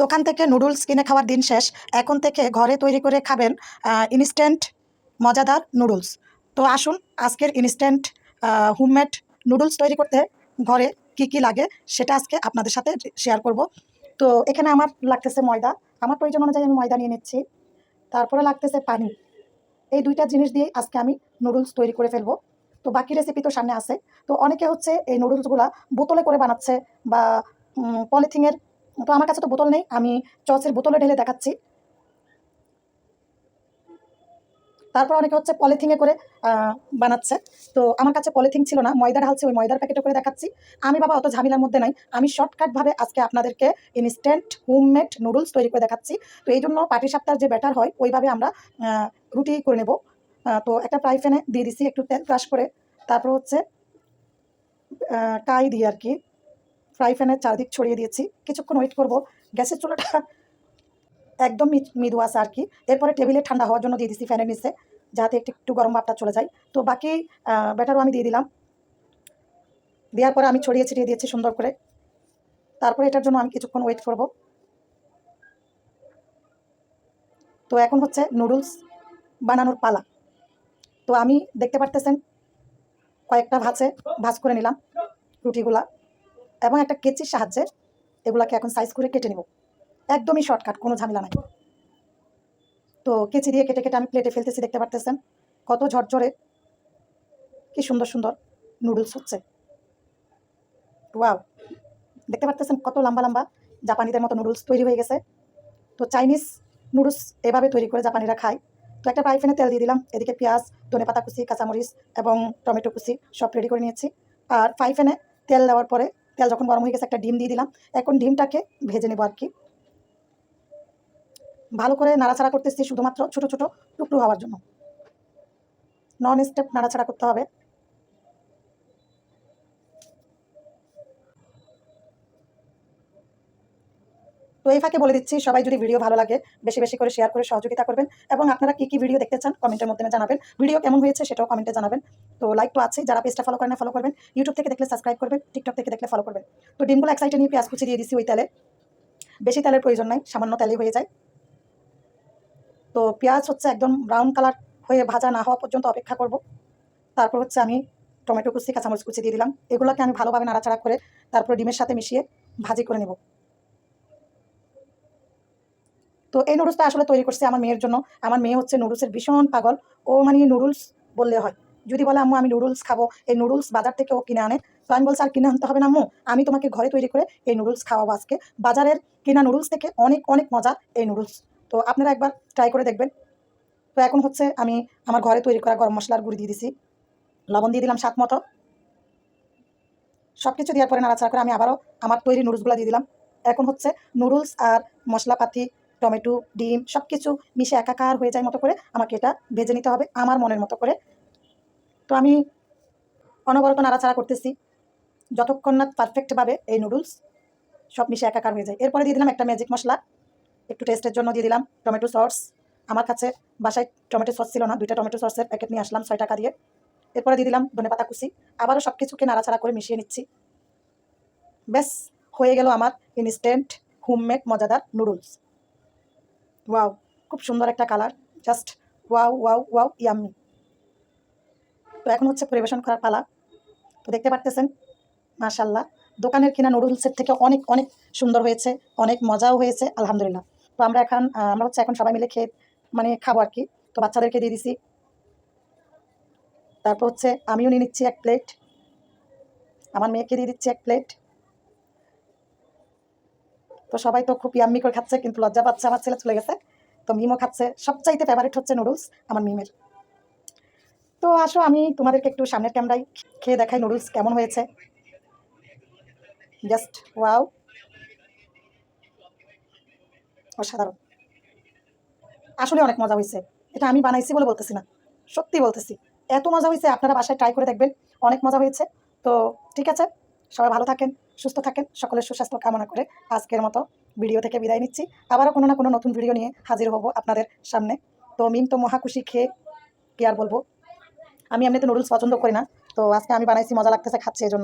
দোকান থেকে নুডলস কিনে খাওয়ার দিন শেষ। এখন থেকে ঘরে তৈরি করে খাবেন ইনস্ট্যান্ট মজাদার নুডলস। তো আসুন, আজকের ইনস্ট্যান্ট হোমমেড নুডলস তৈরি করতে ঘরে কি কি লাগে সেটা আজকে আপনাদের সাথে শেয়ার করব। তো এখানে আমার লাগতেছে ময়দা। আমার প্রয়োজন অনুযায়ী আমি ময়দা নিয়ে নিচ্ছি। তারপরে লাগতেছে পানি। এই দুইটা জিনিস দিয়ে আজকে আমি নুডলস তৈরি করে ফেলব। তো বাকি রেসিপি তো সামনে আছে। তো অনেকে হচ্ছে এই নুডলসগুলা বোতলে করে বানাচ্ছে বা পলিথিনের তো আমার কাছে তো বোতল নেই, আমি চচের বোতলে ঢেলে দেখাচ্ছি। তারপর অনেকে হচ্ছে পলিথিনে করে বানাচ্ছে। তো আমার কাছে পলিথিন ছিল না ময়দা ঢালছে ওই ময়দার প্যাকেটে করে দেখাচ্ছি। আমি বাবা অত ঝামেলার মধ্যে নাই, আমি শর্টকাটভাবে আজকে আপনাদেরকে ইনস্ট্যান্ট হোমমেড নুডলস তৈরি করে দেখাচ্ছি। তো এই জন্য পাটি সাপ্তার যে ব্যাটার হয়, ওইভাবে আমরা রুটি করে নেব। তো একটা ফ্রাই প্যানে দিয়ে দিছি, একটু তেল ক্রাশ করে। তারপর হচ্ছে কাই দিয়ে আর কি। ফ্রাই প্যানের চারদিক ছড়িয়ে দিয়েছি। কিছুক্ষণ ওয়েট করব। গ্যাসের চুলাটা একদম মৃদু আছে আর কি। এরপরে টেবিলে ঠান্ডা হওয়ার জন্য দিয়ে দিচ্ছি ফ্যানের নিচে, যাতে একটু একটু গরম ভাবটা চলে যায়। তো বাকি ব্যাটারও আমি দিয়ে দিলাম। দেওয়ার পরে আমি ছড়িয়ে ছিটিয়ে দিয়েছি সুন্দর করে। তারপরে এটার জন্য আমি কিছুক্ষণ ওয়েট করব। তো এখন হচ্ছে নুডলস বানানোর পালা। তো আমি দেখতে পারতেছেন, কয়েকটা ভাজে, ভাজ করে নিলাম রুটিগুলা। এবং একটা কেচির সাহায্যে এগুলাকে এখন সাইজ করে কেটে নেব। একদমই শর্টকাট কোনো ঝামেলা নাই। তো কেচি দিয়ে কেটে কেটে আমি প্লেটে ফেলতেছি, দেখতে পারতেছেন? কত ঝরঝরে। কি সুন্দর সুন্দর নুডলস হচ্ছে। ওয়াও দেখতে পারতেছেন কত লম্বা লম্বা জাপানিদের মতো নুডলস তৈরি হয়ে গেছে। তো চাইনিজ নুডলস এভাবে তৈরি করে জাপানিরা খায়। তো একটা ফ্রাই প্যানে তেল দিয়ে দিলাম। এদিকে পেঁয়াজ ধনে পাতা কুচি, কাঁচামরিচ এবং টমেটো কুচি সব রেডি করে নিয়েছি। আর ফ্রাই প্যানে তেল দেওয়ার পরে তেল যখন গরম হয়ে গেছে, একটা ডিম দিয়ে দিলাম। এখন ডিমটাকে ভেজে নেব আর কি। ভালো করে নাড়াচাড়া করতেছি শুধুমাত্র ছোট ছোট টুকরো হওয়ার জন্য। নন স্টেপ নাড়াছাড়া করতে হবে। তো এই ফাঁকে বলে দিচ্ছি, সবাই যদি ভিডিও ভালো লাগে, বেশি বেশি করে শেয়ার করে সহযোগিতা করবেন। এবং আপনারা কি কি ভিডিও দেখতে চান কমেন্টের মধ্যে জানাবেন। ভিডিও কেমন হয়েছে সেটাও কমেন্টে জানাবেন। তো লাইক তো আছে, যারা পেজটা ফলো করেন না ফলো করবেন। ইউটিউব থেকে দেখলে সাবস্ক্রাইব করবেন টিকটক থেকে দেখলে ফলো করবেন। তো ডিমগুলো এক সাইডে নিয়ে পেঁয়াজ কুচি দিয়ে দিছি ওই তেলে। বেশি তেলের প্রয়োজন নাই, সামান্য তেলেই হয়ে যায়। তো পেঁয়াজ হচ্ছে একদম ব্রাউন কালার হয়ে ভাজা না হওয়া পর্যন্ত অপেক্ষা করব। তারপর হচ্ছে আমি টমেটো কুচি, কাঁচামরিচ কুচি দিয়ে দিলাম। এগুলোকে আমি ভালোভাবে নাড়াচাড়া করে তারপর ডিমের সাথে মিশিয়ে ভাজি করে নেব। তো এই নুডলসটা আসলে তৈরি করছে আমার মেয়ের জন্য। আমার মেয়ে হচ্ছে নুডলসের ভীষণ পাগল। ও মানে নুডলস বললে হয়। যদি বলে, আম্মু, আমি নুডলস খাব। এই নুডলস বাজার থেকে ও কিনে আনে। তো আমি বলছি, আর কিনে আনতে হবে না, আম্মু? আমি তোমাকে ঘরে তৈরি করে এই নুডলস খাওয়াবো আজকে। বাজারের কিনা নুডলস থেকে অনেক অনেক মজা এই নুডলস তো আপনারা একবার ট্রাই করে দেখবেন। তো এখন হচ্ছে আমি আমার ঘরে তৈরি করা গরম মশলার গুঁড়ি দিয়ে দিছি। লবণ দিয়ে দিলাম স্বাদ মতো। সব কিছু দেওয়ার পরে নাড়াচাড়া করে আমি আবারও আমার তৈরি নুডলসগুলো দিয়ে দিলাম। এখন হচ্ছে নুডলস আর মশলাপাতি টমেটো, ডিম সব কিছু মিশে একাকার হয়ে যায় মতো করে আমাকে এটা ভেজে নিতে হবে আমার মনের মতো করে। তো আমি অনবরত নাড়াচাড়া করতেছি। যতক্ষণ না পারফেক্টভাবে এই নুডলস সব মিশে একাকার হয়ে যায়। এরপরে দিয়ে দিলাম একটা ম্যাজিক মশলা। একটু টেস্টের জন্য দিয়ে দিলাম টমেটো সস আমার কাছে বাসায় টমেটো সস ছিল না, দুইটা টমেটো সসের প্যাকেট নিয়ে আসলাম ছয় টাকা দিয়ে। এরপরে দিয়ে দিলাম ধনে পাতা কুচি। আবারও সব কিছুকে নাড়াচাড়া করে মিশিয়ে নিচ্ছি। ব্যাস, হয়ে গেল আমার ইনস্ট্যান্ট হোমমেড মজাদার নুডলস ওয়াও খুব সুন্দর একটা colour just wow wow wow yummy তো এখন হচ্ছে পরিবেশন করার পালা। তো দেখতে পারতেছেন মাশাল্লাহ দোকানের কিনা নুডলসের থেকে অনেক অনেক সুন্দর হয়েছে, অনেক মজাও হয়েছে, আলহামদুলিল্লাহ। তো আমরা এখন আমরা হচ্ছে এখন সবাই মিলে খেয়ে মানে খাব আর কি। তো বাচ্চাদেরকে দিয়ে দিছি। তারপর হচ্ছে আমিও নিয়ে নিচ্ছি এক প্লেট আমার মেয়েকে দিয়ে দিচ্ছি এক প্লেট তো সবাই তো খুব ইয়াম্মি করে খাচ্ছে, কিন্তু লজ্জা পাচ্ছে, আমার ছেলে চলে গেছে। তো মিমও খাচ্ছে। সবচাইতে ফেভারিট হচ্ছে নুডলস আমার মিমের। তো আসো, আমি তোমাদেরকে একটু সামনের ক্যামেরায় খেয়ে দেখাই নুডলস কেমন হয়েছে। জাস্ট ওয়াও অসাধারণ। আসলে অনেক মজা হয়েছে। এটা আমি বানাইছি বলে বলতেছি না। সত্যি বলতেছি। এত মজা হয়েছে, আপনারা বাসায় ট্রাই করে দেখবেন। অনেক মজা হয়েছে। তো ঠিক আছে। সবাই ভালো থাকেন, সুস্থ থাকেন, সকলের সুস্বাস্থ্য কামনা করে আজকের মতো ভিডিও থেকে বিদায় নিচ্ছি। আবারও কোনো না কোনো নতুন ভিডিও নিয়ে হাজির হব আপনাদের সামনে। তো মিম তো মহাখুশি খেয়ে কি আর বলব? আমি এমনিতে নুডলস পছন্দ করি না, তো আজকে আমি বানাইছি, মজা লাগতেছে খাচ্ছি এই জন্য